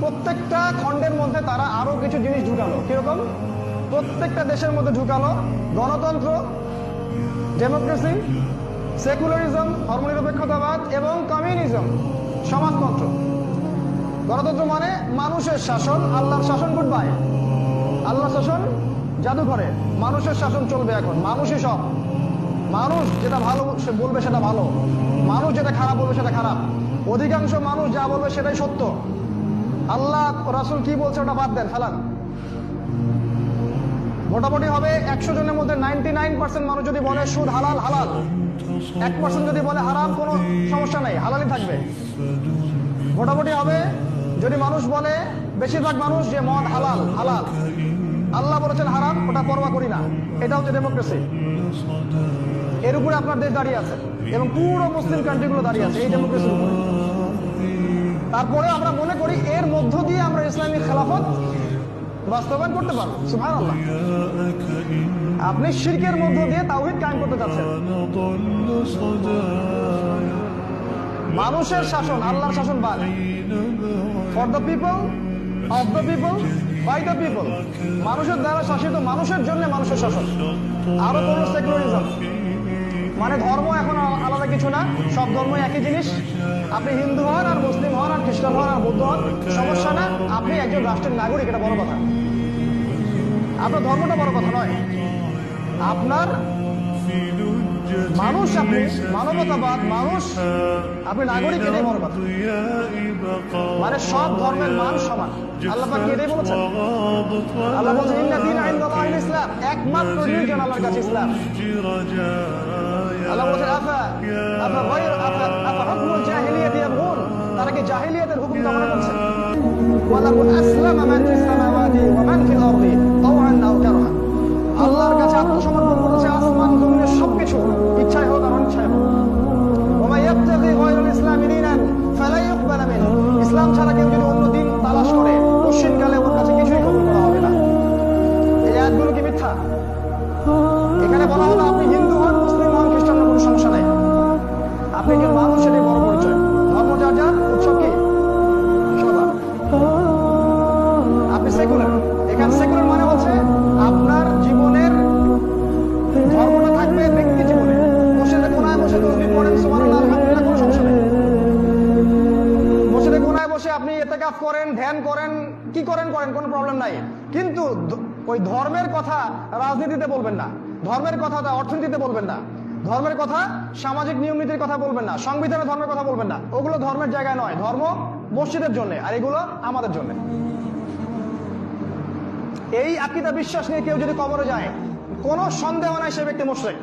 প্রত্যেকটা খণ্ডের মধ্যে তারা আরও কিছু জিনিস ঢুকালো। কীরকম? প্রত্যেকটা দেশের মধ্যে ঢুকালো। গণতন্ত্র ডেমোক্রেসি সেকুলারিজম ধর্মনিরপেক্ষতাবাদ এবং কমিউনিজম সমাজতন্ত্র। গণতন্ত্র মানে মানুষের শাসন, আল্লাহর শাসন গুড বাই আল্লাহ শাসন জাদুঘরে। মানুষের শাসন চলবে এখন। মানুষই সব। মানুষ যেটা ভালো বলবে সেটা ভালো। মানুষ যেটা খারাপ বলবে সেটা খারাপ। অধিকাংশ মানুষ যা বলবে সেটাই সত্য। আল্লাহ রাসুল কি বলছে ওটা বাদ দেন, ফেলান। মোটামুটি হবে একশো জনের মধ্যে নাইন পার্সেন্ট মানুষ যদি বলে সুদ হালাল হালাল। এক পার্সেন্ট যদি বলে হারাম, কোনো সমস্যা নেই, হালালই থাকবে। মোটামুটি হবে যদি মানুষ বলে, বেশিরভাগ মানুষ যে মদ হালাল হালাল। আল্লাহ বলেছেন হারাম, ওটা পরোয়া করি না। এটা হচ্ছে ডেমোক্রেসি এর উপরে আপনার দেশ দাঁড়িয়ে আছে এবং পুরো মুসলিম কান্ট্রিগুলো দাঁড়িয়ে আছে, এই ডেমোক্রেসির উপরে। তারপরে আমরা মনে করি এর মধ্য দিয়ে আমরা ইসলামী খেলাফত বাস্তবায়ন করতে পারব। আপনি শিরকের মধ্য দিয়ে তাওহিদ কায়ম করতে চাচ্ছেন। মানুষের শাসন, আল্লাহর শাসন বাদ। For the people of the people by the people মানুষের দ্বারা শাসিত মানুষের জন্য মানুষের শাসন। আরও কোন সেকুলারিজম মানে ধর্ম এখন আলাদা কিছু না। সব ধর্মই একই জিনিস। আপনি হিন্দু হন আর মুসলিম হন আর খ্রিস্টান হন আর বৌদ্ধ হন, সমস্যা না। আপনি একজন রাষ্ট্রের নাগরিক, এটা বড় কথা। আপনার ধর্মটা বড় কথা নয়। আপনার মানুষ আপনি, মানবতাবাদ মানুষ, আপনি নাগরিক, এটাই বড় কথা। মানে সব ধর্মের মান সমান। আল্লাহ পাক আল্লাহ বলছেন ইসলাম। একমাত্র আল্লাহর কাছে ইসলাম। আফা আফা গায়র আফা আফা হুকমুল জাহিলিয়াত ইয়াবগুন। তারা কি জাহিলিয়াতের হুকুম কামনা করছে? ওয়ালাকুন আসলামা মান ফিস সামাওয়াতি ওয়া মান ফিল আরদি। বসে আপনি এতেকাফ করেন, ধ্যান করেন, কি করেন করেন, কোনো প্রবলেম নাই। কিন্তু ওই ধর্মের কথা রাজনীতিতে বলবেন না। ধর্মের কথা তা অর্থনীতিতে বলবেন না। ধর্মের কথা সামাজিক নিয়ম নীতির কথা বলবেন না। সংবিধানে ধর্মের কথা বলবেন না। ওগুলো ধর্মের জায়গায় নয়। ধর্ম মসজিদের জন্য, আর এগুলো আমাদের জন্য। এই আকিদা বিশ্বাস নিয়ে কেউ যদি কবরে যায়, কোনো সন্দেহ নাই সে ব্যক্তি মুশরিক।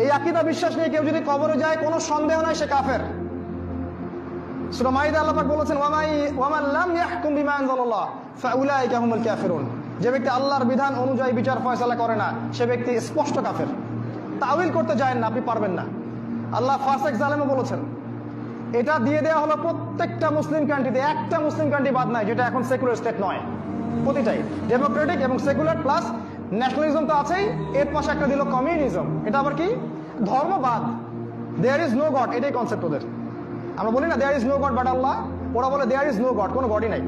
এই আকিদা বিশ্বাস নিয়ে কেউ যদি কবরে যায়, কোনো সন্দেহ নাই সে কাফের। সূরা মাইদা আল্লাহ পাক বলেছেন, ওয়ামাই, ওয়ামান লাম ইয়াহকুম বিমা আনজালাল্লাহ, ফাউলাইকা হুমুল কাফিরুন। যে ব্যক্তি আল্লাহর বিধান অনুযায়ী বিচার ফয়সালা করে না, সে ব্যক্তি স্পষ্ট কাফের। তাউইল করতে যায় না, আপনি পারবেন না। আল্লাহ ফাসেক জালেমও বলেছেন, এটা দিয়ে দেওয়া হলো প্রত্যেকটা মুসলিম কান্ট্রিতে, একটা মুসলিম কান্ট্রি বাদ নাই, যেটা এখন সেকুলার স্টেট নয়। প্রতিটাই। ডেমোক্রেটিক এবং সেকুলার প্লাস ন্যাশনালিজম তো আছেই, এর পাশে একটা দিল কমিউনিজম। এটা আবার কি? ধর্মবাদ। দেয়ার ইজ নো গড এটাই কনসেপ্ট ওদের। আমরা বলি না there is no god but আল্লাহ, ওরা বলে দেয়ার ইজ নো গড কোনো গডই নাই।